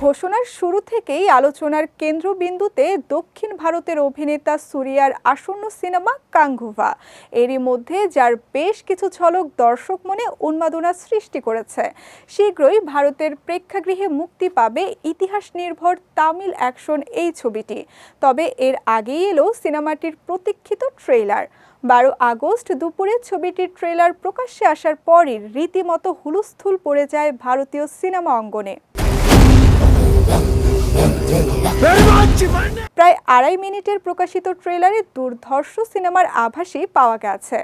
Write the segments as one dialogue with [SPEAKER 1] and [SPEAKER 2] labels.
[SPEAKER 1] ঘোষণার শুরু থেকেই আলোচনার কেন্দ্রবিন্দুতে দক্ষিণ ভারতের অভিনেতা সুরিয়ার আসন্ন সিনেমা কাঙ্গুভা। এরই মধ্যে যার বেশ কিছু ঝলক দর্শক মনে উন্মাদনা সৃষ্টি করেছে। শীঘ্রই ভারতের প্রেক্ষাগৃহে মুক্তি পাবে ইতিহাস নির্ভর তামিল অ্যাকশন এই ছবিটি। তবে এর আগেই এলো সিনেমাটির প্রতীক্ষিত ট্রেলার বারো আগস্ট দুপুরে ছবিটির ট্রেলার প্রকাশ্যে আসার পরই রীতিমতো হুলস্থুল পড়ে যায় ভারতীয় সিনেমা অঙ্গনে। আড়াই মিনিটের প্রকাশিত ট্রেলারে দুর্ধর্ষ সিনেমার আভাসই পাওয়া গেছে।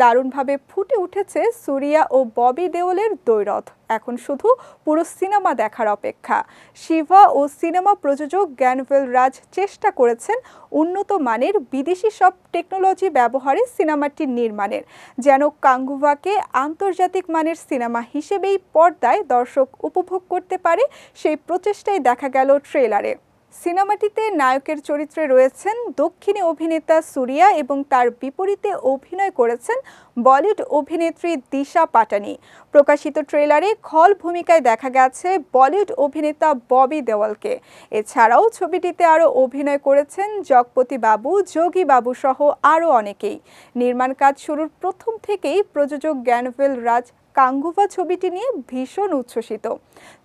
[SPEAKER 1] দারুণভাবে ফুটে উঠেছে সুরিয়া ও ববি দেওলের দৈরথ। এখন শুধু পুরো সিনেমা দেখার অপেক্ষা। শিভা ও সিনেমা প্রযোজক জ্ঞানভেল রাজ চেষ্টা করেছেন উন্নত মানের বিদেশি সব টেকনোলজি ব্যবহারে সিনেমাটি নির্মাণের। যেন কাঙ্গুভাকে আন্তর্জাতিক মানের সিনেমা হিসেবেই পর্দায় দর্শক উপভোগ করতে পারে, সেই প্রচেষ্টাই দেখা গেল ট্রেলারে। সিনেমাটিতে নায়কের চরিত্রে রয়েছেন দক্ষিণী অভিনেতা সুরিয়া এবং তার বিপরীতে অভিনয় করেছেন বলিউড অভিনেত্রী দিশা পাটানি। প্রকাশিত ট্রেলারে খল ভূমিকায় দেখা গেছে বলিউড অভিনেতা ববি দেওয়ালকে। এছাড়াও ছবিটিতে আরও অভিনয় করেছেন জগপতি বাবু, যোগী বাবু সহ আরও অনেকেই। নির্মাণ কাজ শুরুর প্রথম থেকেই প্রযোজক জ্ঞানভেল রাজ কাঙ্গুভা ছবিটি নিয়ে ভীষণ উচ্ছ্বসিত।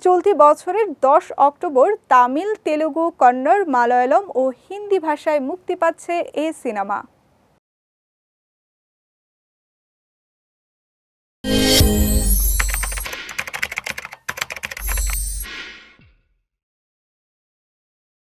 [SPEAKER 1] চলতি বছরের দশ অক্টোবর তামিল, তেলুগু, কন্নড়, মালয়ালম ও হিন্দি ভাষায় মুক্তি পাচ্ছে এই সিনেমা।